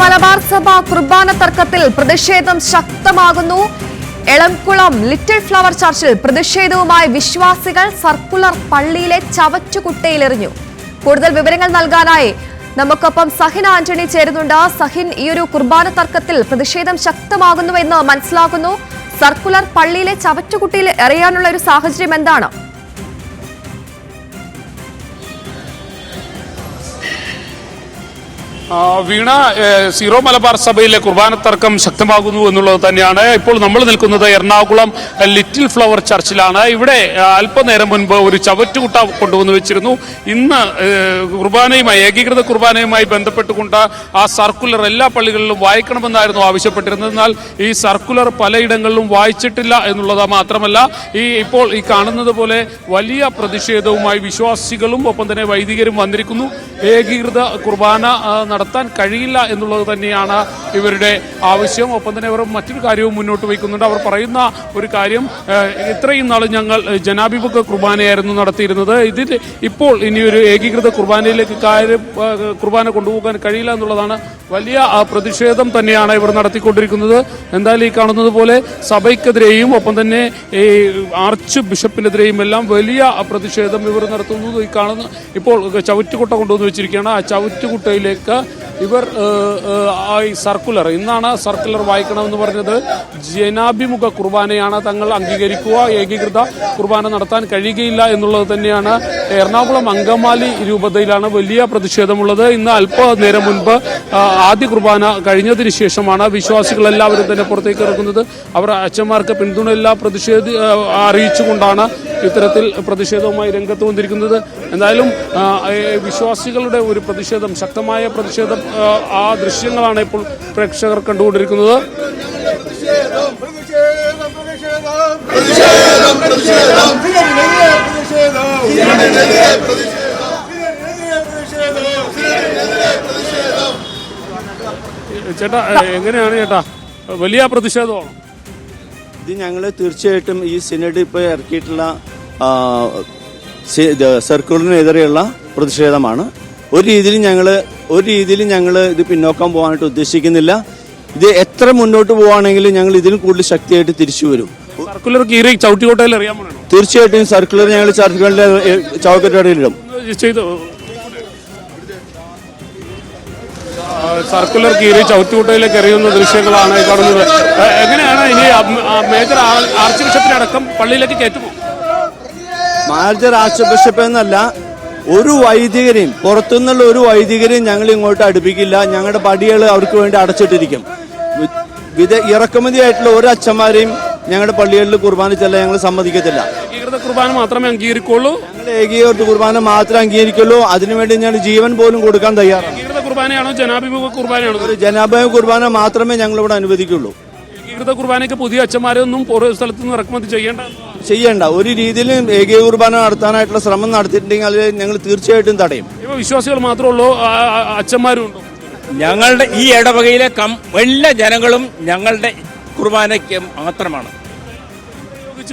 മലബാർ സഭ കുർബാന തർക്കത്തിൽ പ്രതിഷേധം ശക്തമാകുന്നു. എളംകുളം ലിറ്റിൽ ഫ്ലവർ ചർച്ചിൽ പ്രതിഷേധവുമായി വിശ്വാസികൾ സർക്കുലർ പള്ളിയിലെ ചവറ്റുകുട്ടയിലെറിഞ്ഞു. കൂടുതൽ വിവരങ്ങൾ നൽകാനായി നമുക്കൊപ്പം സഹിൻ ആന്റണി ചേരുന്നുണ്ട്. സഹിൻ ഈ ഒരു കുർബാന തർക്കത്തിൽ പ്രതിഷേധം ശക്തമാകുന്നുവെന്ന് മനസ്സിലാക്കുന്നു. സർക്കുലർ പള്ളിയിലെ ചവറ്റുകുട്ടയിൽ എറിയാനുള്ള ഒരു സാഹചര്യം എന്താണ്? വീണ സീറോ മലബാർ സഭയിലെ കുർബാന തർക്കം ശക്തമാകുന്നു എന്നുള്ളത് തന്നെയാണ്. ഇപ്പോൾ നമ്മൾ നിൽക്കുന്നത് എറണാകുളം ലിറ്റിൽ ഫ്ലവർ ചർച്ചിലാണ്. ഇവിടെ അല്പനേരം മുൻപ് ഒരു ചവറ്റുകുട്ട കൊണ്ടുവന്ന് വെച്ചിരുന്നു. ഇന്ന് കുർബാനയുമായി ഏകീകൃത കുർബാനയുമായി ബന്ധപ്പെട്ടുകൊണ്ട് ആ സർക്കുലർ എല്ലാ പള്ളികളിലും വായിക്കണമെന്നായിരുന്നു ആവശ്യപ്പെട്ടിരുന്നത്. എന്നാൽ ഈ സർക്കുലർ പലയിടങ്ങളിലും വായിച്ചിട്ടില്ല എന്നുള്ളത് മാത്രമല്ല ഈ ഇപ്പോൾ ഈ കാണുന്നത് പോലെ വലിയ പ്രതിഷേധവുമായി വിശ്വാസികളും ഒപ്പം തന്നെ വൈദികരും വന്നിരിക്കുന്നു. ഏകീകൃത കുർബാന നടത്താൻ കഴിയില്ല എന്നുള്ളത് തന്നെയാണ് ഇവരുടെ ആവശ്യം. ഒപ്പം തന്നെ അവർ മറ്റൊരു കാര്യവും മുന്നോട്ട് വയ്ക്കുന്നുണ്ട്. അവർ പറയുന്ന ഒരു കാര്യം ഇത്രയും നാൾ ഞങ്ങൾ ജനാഭിമുഖ കുർബാനയായിരുന്നു നടത്തിയിരുന്നത്. ഇതിൽ ഇപ്പോൾ ഇനിയൊരു ഏകീകൃത കുർബാനയിലേക്ക് കാര്യം കുർബാന കൊണ്ടുപോകാൻ കഴിയില്ല എന്നുള്ളതാണ് വലിയ പ്രതിഷേധം തന്നെയാണ് ഇവർ നടത്തിക്കൊണ്ടിരിക്കുന്നത്. എന്തായാലും ഈ കാണുന്നത് പോലെ സഭയ്ക്കെതിരെയും ഒപ്പം തന്നെ ഈ ആർച്ച് ബിഷപ്പിനെതിരെയും എല്ലാം വലിയ പ്രതിഷേധം ഇവർ നടത്തുന്നത് ഈ കാണുന്ന ഇപ്പോൾ ചവിറ്റുകുട്ട കൊണ്ടുവന്ന് വെച്ചിരിക്കുകയാണ്. ആ ചവിറ്റുകുട്ടയിലേക്ക് ഇവർ ഈ സർക്കുലർ. ഇന്നാണ് സർക്കുലർ വായിക്കണമെന്ന് പറഞ്ഞത് ജനാഭിമുഖ കുർബാനയാണ് തങ്ങൾ അംഗീകരിക്കുക ഏകീകൃത കുർബാന നടത്താൻ കഴിയുകയില്ല എന്നുള്ളത് തന്നെയാണ് എറണാകുളം അങ്കമാലി രൂപതയിലാണ് വലിയ പ്രതിഷേധമുള്ളത്. ഇന്ന് അല്പനേരം മുൻപ് ആദ്യ കുർബാന കഴിഞ്ഞതിന് ശേഷമാണ് വിശ്വാസികൾ എല്ലാവരും തന്നെ പുറത്തേക്ക് ഇറക്കുന്നത് അവർ അച്ഛന്മാർക്ക് പ്രതിഷേധ ആ, അറിയിച്ചുകൊണ്ടാണ് ഇത്തരത്തിൽ പ്രതിഷേധവുമായി രംഗത്ത് വന്നിരിക്കുന്നത്. എന്തായാലും വിശ്വാസികളുടെ ഒരു പ്രതിഷേധം ശക്തമായ പ്രതിഷേധം ആ, ദൃശ്യങ്ങളാണ് ഇപ്പോൾ പ്രേക്ഷകർ കണ്ടുകൊണ്ടിരിക്കുന്നത്. ചേട്ടാ എങ്ങനെയാണ് ചേട്ടാ? വലിയ പ്രതിഷേധമാണ്? ഇത് ഞങ്ങൾ തീർച്ചയായിട്ടും ഈ സിനഡ് ഇപ്പോൾ ഇറക്കിയിട്ടുള്ള സർക്കുലറിനെതിരെയുള്ള പ്രതിഷേധമാണ്. ഒരു രീതിയിലും ഞങ്ങൾ ഒരു രീതിയിലും ഞങ്ങൾ ഇത് പിന്നോക്കം പോകാനായിട്ട് ഉദ്ദേശിക്കുന്നില്ല. ഇത് എത്ര മുന്നോട്ട് പോവാണെങ്കിലും ഞങ്ങൾ ഇതിലും കൂടുതൽ ശക്തിയായിട്ട് തിരിച്ചു വരും. സർക്കുലർ കീറി ചവിട്ടിക്കോട്ടയിൽ അറിയാൻ തീർച്ചയായിട്ടും സർക്കുലർ ഞങ്ങൾ സർക്കുലറിന്റെ ആ, സർക്കുലർ കീറി ചവിട്ടുകുട്ടയിലേക്ക് എറിയുന്ന ദൃശ്യങ്ങളാണ് കാണുന്നത്. എങ്ങനെയാണ് ഇനി മേജർ ആർച്ച് ബിഷപ്പിനടക്കം പള്ളിയിലേക്ക് കയറ്റുമോ? മാർജർ ആർച്ച് ബിഷപ്പ് എന്നല്ല ഒരു വൈദികരെയും പുറത്തുനിന്നുള്ള ഒരു വൈദികരെയും ഞങ്ങൾ ഇങ്ങോട്ട് അടുപ്പിക്കില്ല. ഞങ്ങളുടെ പടികൾ അവർക്ക് വേണ്ടി അടച്ചിട്ടിരിക്കും. വിദ ഇറക്കുമതി ആയിട്ടുള്ള ഒരു അച്ഛന്മാരെയും ഞങ്ങളുടെ പള്ളികളിൽ കുർബാന ചെല്ലാൻ ഞങ്ങൾ സമ്മതിക്കത്തില്ല. കുർബാന മാത്രമേ അംഗീകരിക്കുള്ളൂ? ഞങ്ങൾ ഏകീകൃത കുർബാന മാത്രമേ അംഗീകരിക്കുള്ളൂ. അതിനുവേണ്ടി ഞാൻ ജീവൻ പോലും കൊടുക്കാൻ തയ്യാറാണ്. കുർബാനയാണോ ജനാഭിമുഖ കുർബാനയാണോ? ഒരു ജനാഭിമുഖ കുർബാന മാത്രമേ ഞങ്ങൾ ഇവിടെ അനുവദിക്കുള്ളൂ. ഏകീകൃത കുർബാനയ്ക്ക് പുതിയ അച്ഛന്മാരൊന്നും ഓരോ സ്ഥലത്തുനിന്ന് ഇറക്കുമതി ചെയ്യേണ്ട ചെയ്യേണ്ട. ഒരു രീതിയിലും ഏകീക കുർബാന നടത്താനായിട്ടുള്ള ശ്രമം നടത്തിയിട്ടുണ്ടെങ്കിൽ അത് ഞങ്ങൾ തീർച്ചയായിട്ടും തടയും. ഇപ്പൊ വിശ്വാസികൾ മാത്രമേ ഉള്ളൂ അച്ഛന്മാരും ഉണ്ടോ. ഞങ്ങളുടെ ഈ ഇടവകയിലെ കം എല്ലാ ജനങ്ങളും ഞങ്ങളുടെ കുർബാനയ്ക്ക് മാത്രമാണ്.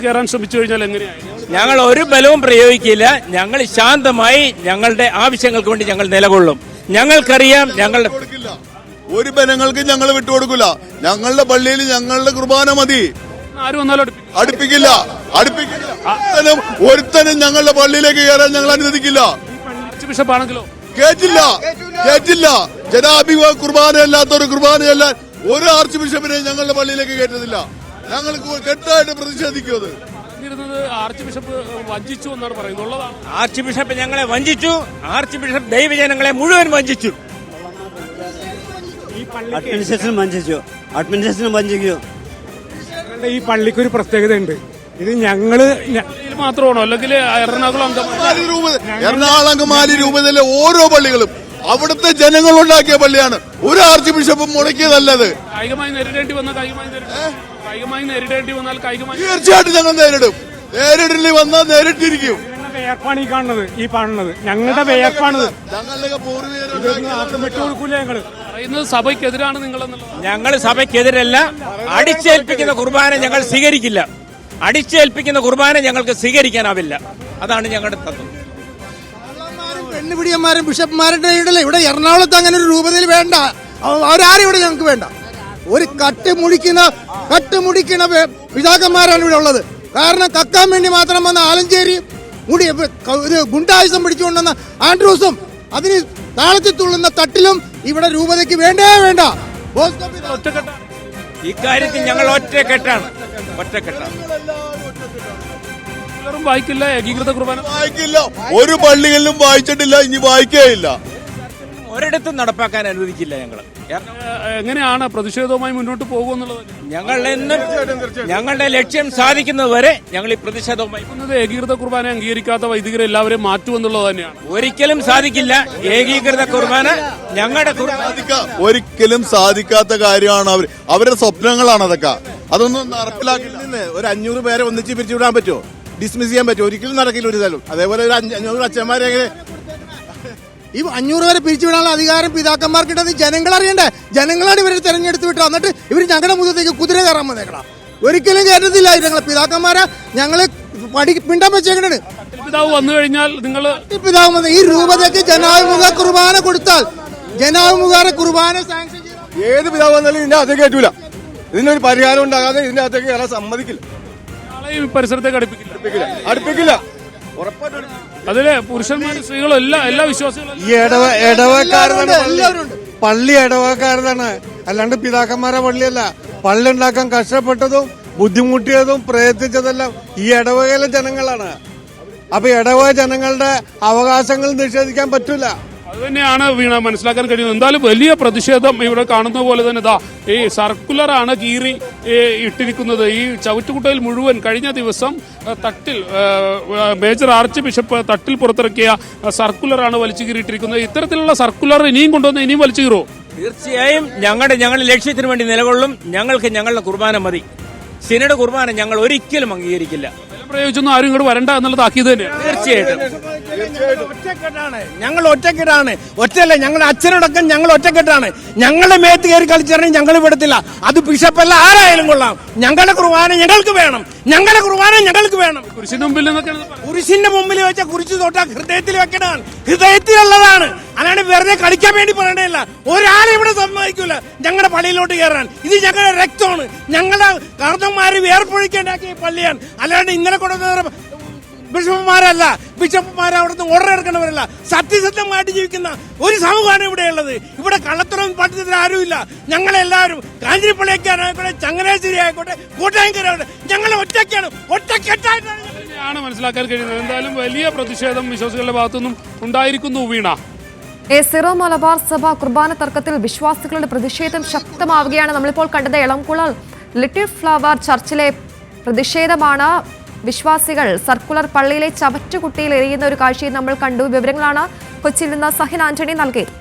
കയറാൻ ശ്രമിച്ചു കഴിഞ്ഞാൽ എങ്ങനെയാണ് ഞങ്ങൾ ഒരു ബലവും പ്രയോഗിക്കില്ല. ഞങ്ങൾ ശാന്തമായി ഞങ്ങളുടെ ആവശ്യങ്ങൾക്ക് വേണ്ടി ഞങ്ങൾ നിലകൊള്ളും. ഞങ്ങൾക്കറിയാം ഞങ്ങളുടെ ഒരു ബലങ്ങൾക്ക് ഞങ്ങൾ വിട്ടുകൊടുക്കില്ല. ഞങ്ങളുടെ പള്ളിയിൽ ഞങ്ങളുടെ കുർബാന മതി. ആരും വന്നാലും അടുപ്പിക്കും. അടുപ്പിക്കില്ല. അടുപ്പിക്കില്ല. ഒരുത്തനും ഒരുത്തനും ഞങ്ങളുടെ പള്ളിയിലേക്ക് കയറാൻ ഞങ്ങൾ അനുവദിക്കില്ല. കേട്ടില്ല ബിഷപ്പാണെങ്കിലോ കേറ്റില്ല. കേറ്റില്ല. ജനാഭിമുഖ കുർബാന അല്ലാത്ത ഒരു കുർബാനയല്ല ഒരു ആർച്ച് ബിഷപ്പിനെ ഞങ്ങളുടെ പള്ളിയിലേക്ക് കയറ്റത്തില്ല ഞങ്ങൾ കെട്ടായിട്ട് പ്രതിഷേധിക്കും അത്. ആർച്ച് ബിഷപ്പ് വഞ്ചിച്ചു എന്നാണ് പറയുന്നത്. ആർച്ച് ബിഷപ്പ് ഞങ്ങളെ വഞ്ചിച്ചു. ആർച്ച് ബിഷപ്പ് ദൈവജനങ്ങളെ മുഴുവൻ വഞ്ചിച്ചു. അഡ്മിനിസ്ട്രേഷൻ വഞ്ചിച്ചു. അഡ്മിനിസ്ട്രേഷൻ വഞ്ചിക്കൂ. ഞങ്ങളുടെ ഈ പള്ളിക്ക് ഒരു പ്രത്യേകതയുണ്ട്. ഇത് ഞങ്ങൾ മാത്രമാണോ? അല്ലെങ്കിൽ എറണാകുളം എറണാകുളം അങ്കമാലി രൂപതയിലെ ഓരോ പള്ളികളും അവിടുത്തെ ജനങ്ങൾ ഉണ്ടാക്കിയ പള്ളിയാണ്. ഒരു ആർച്ച് ബിഷപ്പും മുടക്കിയതല്ലത്. കായികമായി നേരിടേണ്ടി വന്ന കായികമായി നേരിടും. കായികമായി നേരിടേണ്ടി വന്നാൽ കായികമായി തീർച്ചയായിട്ടും ഞങ്ങൾ നേരിടും. നേരിടേണ്ടി വന്നാൽ നേരിട്ടിരിക്കും. ഞങ്ങളുടെ വേർപ്പാണ് ഈ കാണുന്നത് ഈ കാണുന്നത്. ഞങ്ങളുടെ വേർപ്പാണിത്. ഞങ്ങളുടെ പൂർവികരുണ്ടാക്കിയ വിട്ടുകൊടുക്കൂല ഞങ്ങൾ. പറയുന്നത് സഭയ്ക്കെതിരാണ് നിങ്ങളെന്നുള്ളത്. ഞങ്ങൾ സഭയ്ക്കെതിരല്ല. അടിച്ചേൽപ്പിക്കുന്ന കുർബാന ഞങ്ങൾ സ്വീകരിക്കില്ല. അടിച്ചേൽപ്പിക്കുന്ന കുർബാന ഞങ്ങൾക്ക് സ്വീകരിക്കാനാവില്ല. അതാണ് ഞങ്ങളുടെ തത്വം. പെണ്ണുപിടിയന്മാരും ബിഷപ്പ്മാരുടെ ഇടയിലെ ഇവിടെ എറണാകുളത്ത് അങ്ങനെ ഒരു രൂപതയിൽ വേണ്ട. അവ- അവരാരും ഇവിടെ ഞങ്ങൾക്ക് വേണ്ട. ഒരു കട്ട് മുടിക്കുന്ന കട്ട് മുടിക്കുന്ന പിതാക്കന്മാരാണ് ഇവിടെ ഉള്ളത്. കാരണം കക്കാൻ വേണ്ടി മാത്രം വന്ന ആലഞ്ചേരി മുടി ഇത് ഗുണ്ടായുസം പിടിച്ചുകൊണ്ടുവന്ന ആൻഡ്രൂസും അതിന് താളത്തിൽ തുള്ളുന്ന തട്ടിലും ഇവിടെ രൂപതയ്ക്ക് വേണ്ടേ വേണ്ട. ഇക്കാര്യത്തിൽ ഞങ്ങൾ ഒറ്റക്കെട്ടാണ്. ഒറ്റക്കെട്ടാണ്. വായിക്കില്ല ഏകീകൃത കുർബാന. വായിക്കില്ല. ഒരു പള്ളികളിലും വായിച്ചിട്ടില്ല ഇനി വായിക്കേയില്ല. ഒരിടത്തും നടപ്പാക്കാൻ അനുവദിക്കില്ല ഞങ്ങൾ എങ്ങനെയാണ് പ്രതിഷേധവുമായി മുന്നോട്ട് പോകുമെന്നുള്ളത് ഞങ്ങൾ എന്നും ഞങ്ങളുടെ ലക്ഷ്യം സാധിക്കുന്നതുവരെ ഞങ്ങൾ ഈ പ്രതിഷേധവുമായി ഏകീകൃത കുർബാന അംഗീകരിക്കാത്ത വൈദികരെ എല്ലാവരെയും മാറ്റുമെന്നുള്ളത് തന്നെയാണ്. ഒരിക്കലും സാധിക്കില്ല. ഏകീകൃത കുർബാന ഞങ്ങളുടെ കുർബാന ഒരിക്കലും സാധിക്കാത്ത കാര്യമാണ് അവർ അവരുടെ സ്വപ്നങ്ങളാണ് അതൊക്കെ. അതൊന്നും നടപ്പിലാക്കില്ല നിന്ന് ഒരു അഞ്ഞൂറ് പേരെ ഒന്നിച്ച് പിരിച്ചുവിടാൻ പറ്റുമോ? ഡിസ്മിസ് ചെയ്യാൻ പറ്റുമോ? ഒരിക്കലും നടക്കില്ല ഒരു സ്ഥലം അതേപോലെ ഒരു അഞ്ഞൂറ് അച്ഛന്മാരെ ഈ അഞ്ഞൂറ് വരെ പിരിച്ചുവിടാനുള്ള അധികാരം പിതാക്കന്മാർക്കിട്ടത് ജനങ്ങൾ അറിയണ്ടേ? ജനങ്ങളാണ് ഇവരെ തെരഞ്ഞെടുത്ത് വിട്ടത്. എന്നിട്ട് ഇവർ ഞങ്ങളുടെ മുഖത്തേക്ക് കുതിര കയറാൻ വന്നേക്കണം ഒരിക്കലും കയറ്റത്തില്ല ഞങ്ങളെ പിതാക്കന്മാരെ. ഞങ്ങൾ പടി പിണ്ടം വെച്ചേക്കണേ പിതാവ് വന്നു കഴിഞ്ഞാൽ നിങ്ങൾ പിതാവ് വന്ന ഈ രൂപതയ്ക്ക് ജനാഭിമുഖ കുർബാന കൊടുത്താൽ ജനാഭിമുഖ കുർബാന സാങ്ഷൻ ഏത് പിതാവ് വന്നാലും ഇതിന്റെ അകത്തേക്ക് കയറ്റൂല ഇതിനൊരു പരിഹാരം ഉണ്ടാകാതെ ഇതിന്റെ അകത്തേക്ക് കയറാൻ സമ്മതിക്കില്ല. പരിസരത്തേക്ക് അടുപ്പിക്കില്ല. അടുപ്പിക്കില്ല. അതിൽ പുരുഷന്മാരും സ്ത്രീകളും എല്ലാ എല്ലാ വിശ്വാസികളും ഈ ഇടവ ഇടവക്കാരനാണ് പള്ളി. ഇടവക്കാരതാണ് പള്ളി ഇടവക്കാരനാണ് അല്ലാണ്ട് പിതാക്കന്മാരെ പള്ളിയല്ല. പള്ളി ഉണ്ടാക്കാൻ കഷ്ടപ്പെട്ടതും ബുദ്ധിമുട്ടിയതും പ്രയത്നിച്ചതെല്ലാം ഈ ഇടവകയിലെ ജനങ്ങളാണ്. അപ്പൊ ഇടവക ജനങ്ങളുടെ അവകാശങ്ങൾ നിഷേധിക്കാൻ പറ്റൂല. അത് തന്നെയാണ് വീണ മനസ്സിലാക്കാൻ കഴിയുന്നത്. എന്തായാലും വലിയ പ്രതിഷേധം ഇവിടെ കാണുന്ന പോലെ തന്നെ ഇതാ ഈ സർക്കുലറാണ് കീറി ഇട്ടിരിക്കുന്നത്. ഈ ചവിറ്റുകുട്ടയിൽ മുഴുവൻ കഴിഞ്ഞ ദിവസം Thattil major archbishop Thattil പുറത്തിറക്കിയ സർക്കുലറാണ് വലിച്ചു കീറിയിട്ടിരിക്കുന്നത്. ഇത്തരത്തിലുള്ള സർക്കുലർ ഇനിയും കൊണ്ടുവന്ന് ഇനിയും വലിച്ചു കീറോ? തീർച്ചയായും ഞങ്ങളുടെ ഞങ്ങളുടെ ലക്ഷ്യത്തിന് വേണ്ടി നിലകൊള്ളും. ഞങ്ങൾക്ക് ഞങ്ങളുടെ കുർബാന മതി. സിനയുടെ കുർബാന ഞങ്ങൾ ഒരിക്കലും അംഗീകരിക്കില്ല. പ്രയോഗിച്ചൊന്നും ആരും ഇങ്ങോട്ട് വരണ്ട എന്നുള്ളത് ആക്കിയത് തന്നെയാണ്. തീർച്ചയായിട്ടും. ഒറ്റക്കെട്ടാണ്. ഞങ്ങൾ ഒറ്റക്കെട്ടാണ്. ഒറ്റയല്ല ഞങ്ങളുടെ അച്ഛനടക്കം ഞങ്ങൾ ഒറ്റക്കെട്ടാണ്. ഞങ്ങളുടെ മേത്ത് കയറി കളിച്ചിറങ്ങി ഞങ്ങൾ വിടത്തില്ല അത് ബിഷപ്പല്ല ആരായാലും കൊള്ളാം. ഞങ്ങളുടെ കുർബാന ഞങ്ങൾക്ക് വേണം. ഞങ്ങളുടെ കുർബാന ഞങ്ങൾക്ക് വേണം. കുരിശിന്റെ മുമ്പിൽ. കുരിശിന്റെ മുമ്പിൽ വെച്ച കുരിശ് തൊട്ട ഹൃദയത്തിൽ വെക്കണതാണ്. ഹൃദയത്തിലുള്ളതാണ്. അല്ലാണ്ട് വെറുതെ കളിക്കാൻ വേണ്ടി പറയണല്ല ഒരാളെ ഇവിടെ സമ്മതിക്കൂല. ഞങ്ങളുടെ പള്ളിയിലോട്ട് കയറാൻ ഇത് ഞങ്ങളുടെ രക്തമാണ്. ഞങ്ങളുടെ കർണന്മാര് വേർപ്പൊഴിക്കേണ്ടാക്കിയ പള്ളിയാണ്. അല്ലാണ്ട് ഇങ്ങനെ കൊണ്ടുവന്ന ബിഷപ്പുമാരല്ല. ബിഷപ്പുമാർ അവിടുന്ന് ഓർഡർ എടുക്കണവരല്ല സത്യസത്യമായിട്ട് ജീവിക്കുന്ന ഒരു സമൂഹമാണ് ഇവിടെയുള്ളത് ഇവിടെ കള്ളത്തരം പട്ടിത്തരം ആരുമില്ല. ഞങ്ങളെല്ലാവരും കാഞ്ഞിരപ്പള്ളിക്കാരായിക്കോട്ടെ ചങ്ങനാശ്ശേരി ആയിക്കോട്ടെ കോട്ടയങ്കര ആയിക്കോട്ടെ ഞങ്ങൾ ഒറ്റയ്ക്കാണ്. ഒറ്റക്കെട്ടായിട്ടാണ് മനസ്സിലാക്കാൻ കഴിയുന്നത്. എന്തായാലും വലിയ പ്രതിഷേധം വിശ്വാസികളുടെ ഭാഗത്തുനിന്നും ഉണ്ടായിരിക്കുന്നു വീണ. എ സിറോ മലബാർ സഭ കുർബാന തർക്കത്തിൽ വിശ്വാസികളുടെ പ്രതിഷേധം ശക്തമാവുകയാണ്. നമ്മളിപ്പോൾ കണ്ടത് എളംകുളം ലിറ്റിൽ ഫ്ലവർ ചർച്ചിലെ പ്രതിഷേധമാണ്. വിശ്വാസികൾ സർക്കുലർ പള്ളിയിലെ ചവറ്റുകുട്ടിയിൽ എറിയുന്ന ഒരു കാഴ്ചയും നമ്മൾ കണ്ടു. വിവരങ്ങളാണ് കൊച്ചിയിൽ നിന്ന് സഹിൻ ആന്റണി നൽകിയത്.